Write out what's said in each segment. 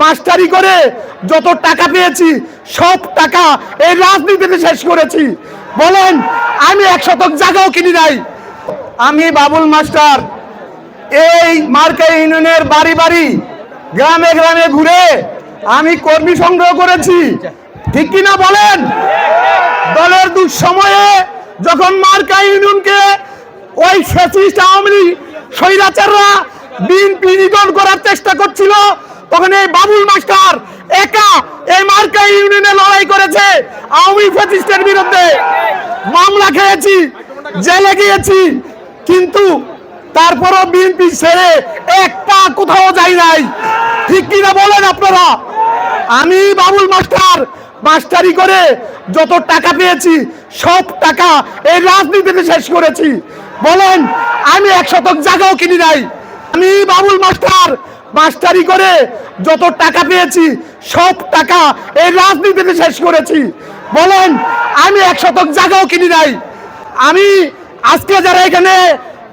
মাস্টারি করে যত টাকা পেয়েছি, সব টাকা এই রাজনীতিতে শেষ করেছি। বলেন, আমি এক শতক জায়গাও কিনি নাই। আমি বাবুল মাস্টার, এই মার্কা ইউনিয়নের বাড়ি বাড়ি, গ্রামে গ্রামে ঘুরে আমি কর্মী সংগ্রহ করেছি। ঠিক কিনা বলেন? দলের দুঃসময়ে যখন মার্কা ইউনিয়নকে ওই ফ্যাসিস্ট আওয়ামী লীগ স্বৈরাচাররা বিএনপি নিধন করার চেষ্টা করছিল। তখন এই বাবুল মাস্টার একা এই মার্কা ইউনিয়নে লড়াই করেছে। আওয়ামী ফ্যাসিস্টের বিরুদ্ধে মামলা খেয়েছি, জেলে গিয়েছি, কিন্তু তারপরও বিএনপি ছেড়ে এক পা কোথাও যাই নাই। ঠিক কিনা বলেন আপনারা? আমি বাবুল মাস্টার, মাস্টারি করে যত টাকা পেয়েছি, সব টাকা এই রাজনীতিতে শেষ করেছি। বলেন, আমি এক শতক জায়গাও কিনি নাই। আমি বাবুল মাস্টার। মাস্টারি করে যত টাকা পেয়েছি, সব টাকা এই রাজনীতিতে শেষ করেছি। বলেন, আমি এক শতক জায়গাও কিনি নাই। আমি আজকে যারা এখানে,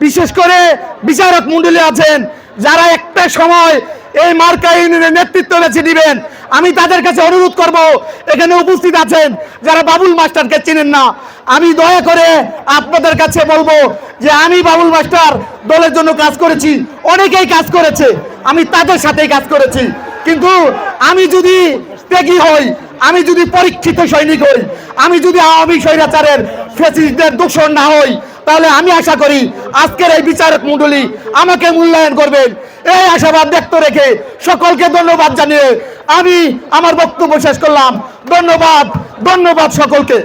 বিশেষ করে বিচারক মন্ডলী আছেন, যারা একটা সময় এই মার্কা ইউনিয়নের নেতৃত্ব বেছে দিবেন আমি তাদের কাছে অনুরোধ করব, এখানে উপস্থিত আছেন যারা বাবুল মাস্টারকে চেনেন না। আমি দয়া করে আপনাদের কাছে বলব যে আমি বাবুল মাস্টার দলের জন্য কাজ করেছি, অনেকেই কাজ করেছে, আমি তাদের সাথেই কাজ করেছি। কিন্তু আমি যদি ত্যাগী হই, আমি যদি পরীক্ষিত সৈনিক হই, আমি যদি আওয়ামী স্বৈরাচারের ফেসিসদের দূষণ না হই তাহলে আমি আশা করি আজকের এই বিচারক মন্ডলী আমাকে মূল্যায়ন করবেন। এই আশাবাদ ব্যক্ত রেখে সকলকে ধন্যবাদ জানিয়ে আমি আমার বক্তব্য শেষ করলাম। ধন্যবাদ ধন্যবাদ সকলকে।